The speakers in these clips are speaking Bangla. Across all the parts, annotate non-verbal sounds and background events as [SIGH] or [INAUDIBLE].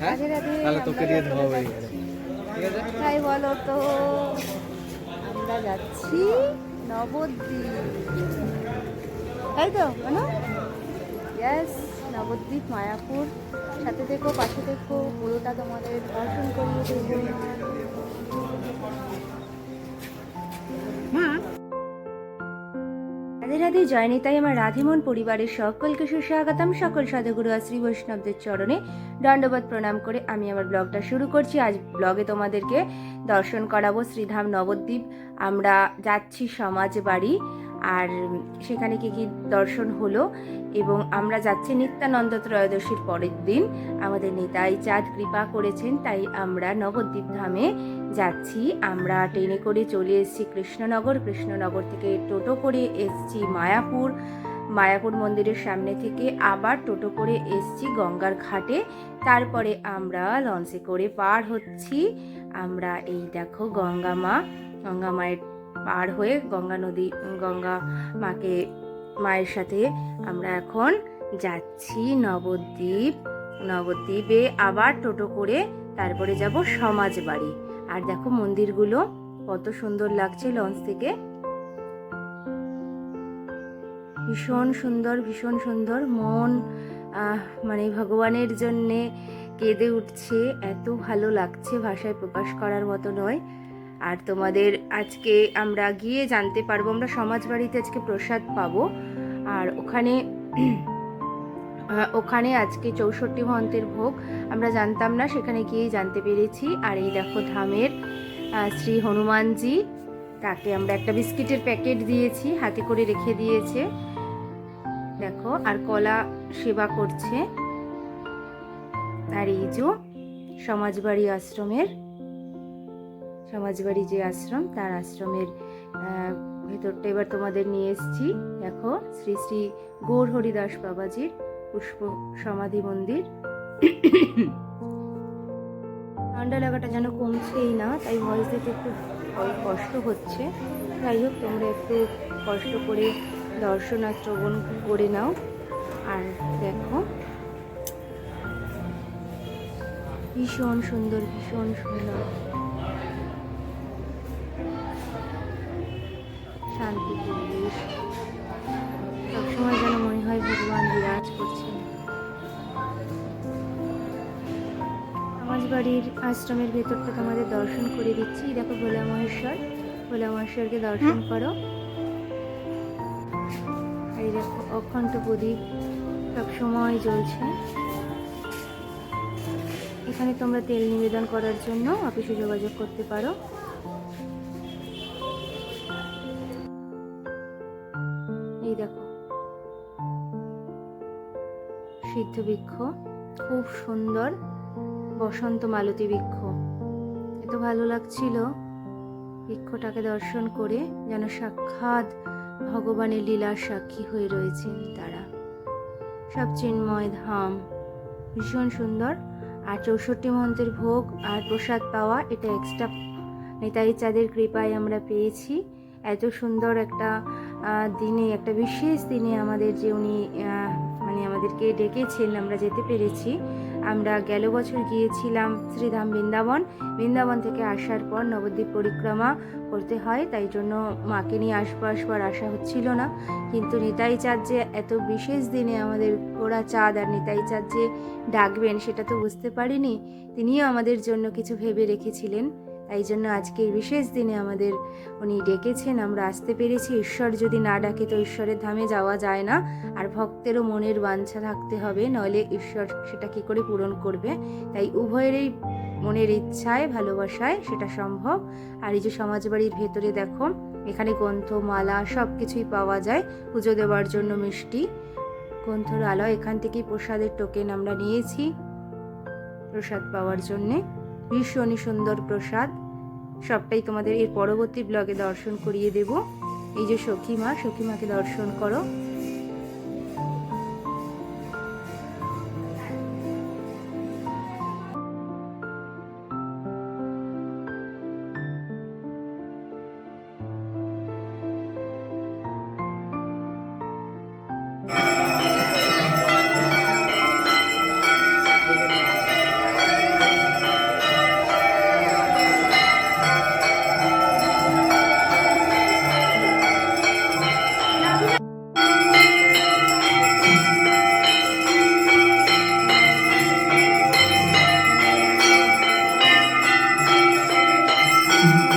হ্যাঁ? তাহলে তোকে দিয়ে ধোয়া হয়ে গেছে তাই বলো তো আমরা যাচ্ছি নবদ্বীপ। তাই তো বলো ইয়াস নবদ্বীপ মায়াপুর। সাথে দেখো পাশে দেখো পুরোটা তোমাদের দর্শন করিয়ে দেবো রাধে রাধে জয়নিতাই আমার রাধেমন পরিবারের সকলকে সুস্বাগতম। সকল সাধুগুরু আর শ্রী বৈষ্ণবদের চরণে দণ্ডবোধ প্রণাম করে আমি আমার ব্লগটা শুরু করছি। আজ ব্লগে তোমাদেরকে দর্শন করাবো শ্রীধাম নবদ্বীপ। আমরা যাচ্ছি সমাজ বাড়ি। আর সেখানে কি কি দর্শন হলো এবং আমরা যাচ্ছি নিত্যানন্দ ত্রয়োদশীর পরের দিন। আমাদের নেতাই চাঁদ কৃপা করেছেন, তাই আমরা নবদ্বীপ ধামে যাচ্ছি। আমরা ট্রেনে করে চলে এসেছি কৃষ্ণনগর। কৃষ্ণনগর থেকে টোটো করে এসছি মায়াপুর। মায়াপুর মন্দিরের সামনে থেকে আবার টোটো করে এসেছি গঙ্গার ঘাটে। তারপরে আমরা লঞ্চে করে পার হচ্ছি। আমরা এই দেখো গঙ্গা মা। গঙ্গা মায়ের পার হয়ে গঙ্গা নদী, গঙ্গা মাকে, মায়ের সাথে আমরা এখন যাচ্ছি নবদ্বীপ। নবদ্বীপে আবার টোটো করে তারপরে যাব সমাজ বাড়ি আর দেখো মন্দিরগুলো কত সুন্দর লাগছে লঞ্চ থেকে। ভীষণ সুন্দর ভীষণ সুন্দর। মন মানে ভগবানের জন্যে কেঁদে উঠছে। এত ভালো লাগছে, ভাষায় প্রকাশ করার মতো নয়। আর তোমাদের আজকে আমরা গিয়ে জানতে পারব, আমরা সমাজ বাড়িতে আজকে প্রসাদ পাবো। আর ওখানে [CLEARS THROAT] ওখানে আজকে চৌষট্টি মহন্তের ভোগ, আমরা জানতাম না, সেখানে গিয়েই জানতে পেরেছি। আর এই দেখো ধামের শ্রী হনুমানজি, তাকে আমরা একটা বিস্কিটের প্যাকেট দিয়েছি, হাতে করে রেখে দিয়েছে। দেখো, আর কলা সেবা করছে। আর এই যে সমাজবাড়ি আশ্রমের সমাজবাড়ি যে আশ্রম, তার আশ্রমের ভেতরটা এবার তোমাদের নিয়ে এসেছি। দেখো, শ্রী শ্রী গৌর হরিদাস বাবাজির পুষ্প সমাধি মন্দির। ঠান্ডা লাগাটা যেন কমছেই না, তাই ভয়েস দিতে একটু কষ্ট হচ্ছে। যাই হোক, তোমরা একটু কষ্ট করে দর্শন আর শ্রবণ করে নাও। আর দেখো, ভীষণ সুন্দর ভীষণ সুন্দর। বাড়ির আশ্রমের ভেতরটা তোমাদের দর্শন করে দিচ্ছি। দেখো ভোলা মহেশ্বর। ভোলা মহেশ্বরকে দর্শন করো। এই দেখো অখণ্ড প্রদীপ সবসময় জ্বলছে। এখানে তোমরা তেল নিবেদন করার জন্য অফিসে যোগাযোগ করতে পারো। এই দেখো। সিদ্ধ বৃক্ষ খুব সুন্দর। বসন্ত মালতী বৃক্ষ। এত ভালো লাগছিল বৃক্ষটাকে দর্শন করে যেন সাক্ষাৎ ভগবানের লীলার সাক্ষী হয়ে রয়েছেন তারা। সব চিন্ময় ধাম, ভীষণ সুন্দর। আর চৌষট্টি মন্ত্রের ভোগ আর প্রসাদ পাওয়া এটা এক্সট্রা নেতাই চাঁদের কৃপায় আমরা পেয়েছি। এত সুন্দর একটা দিনে, একটা বিশেষ দিনে আমাদের যে উনি মানে আমাদেরকে ডেকেছেন, আমরা যেতে পেরেছি। আমরা গেল বছর গিয়েছিলাম শ্রীধাম বৃন্দাবন। বৃন্দাবন থেকে আসার পর নবদ্বীপ পরিক্রমা করতে হয়, তাই জন্য মাকে নিয়ে আসব আসবার আশা হচ্ছিল না। কিন্তু নিতাই চাঁদ যে এত বিশেষ দিনে আমাদের ওরা চাঁদ আর নিতাই চাঁদ যে ডাকবেন সেটা তো বুঝতে পারিনি। তিনিও আমাদের জন্য কিছু ভেবে রেখেছিলেন। তাই জন্য আজকে এই বিশেষ দিনে আমাদের উনি ডেকেছেন, আমরা আসতে পেরেছি। ঈশ্বর যদি না ডাকে তো ঈশ্বরের ধামে যাওয়া যায় না। আর ভক্তেরও মনের বাঞ্ছা থাকতে হবে, নইলে ঈশ্বর সেটা কি করে পূরণ করবে? তাই উভয়েরই মনের ইচ্ছায়, ভালোবাসায় সেটা সম্ভব। আর এই যে সমাজবাড়ির ভেতরে দেখো, এখানে গ্রন্থ, মালা সব কিছুই পাওয়া যায়, পুজো দেওয়ার জন্য মিষ্টি। গ্রন্থর আলো এখান থেকেই প্রসাদের টোকেন আমরা নিয়েছি, প্রসাদ পাওয়ার জন্যে। ভীষণই সুন্দর প্রসাদ। সবটাই তোমাদের এর পরবর্তী ব্লগে দর্শন করিয়ে দেব। এই যে সখী মা, সখী মাকে দর্শন করো। you.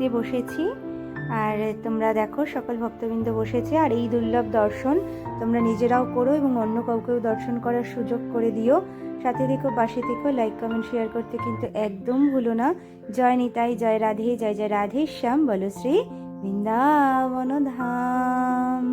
পেতে বসেছি। আর তোমরা দেখো সকল ভক্তবৃন্দ বসেছে। আর এই দুর্লভ দর্শন তোমরা নিজেরাও করো এবং অন্য কাউকেও দর্শন করার সুযোগ করে দিও। সাথে দেখো পাশে দেখো লাইক কমেন্ট শেয়ার করতে কিন্তু একদম ভুলো না। জয় নিতাই, জয় রাধে, জয় জয় রাধে, শ্যাম বলো শ্রী বৃন্দাবন ধাম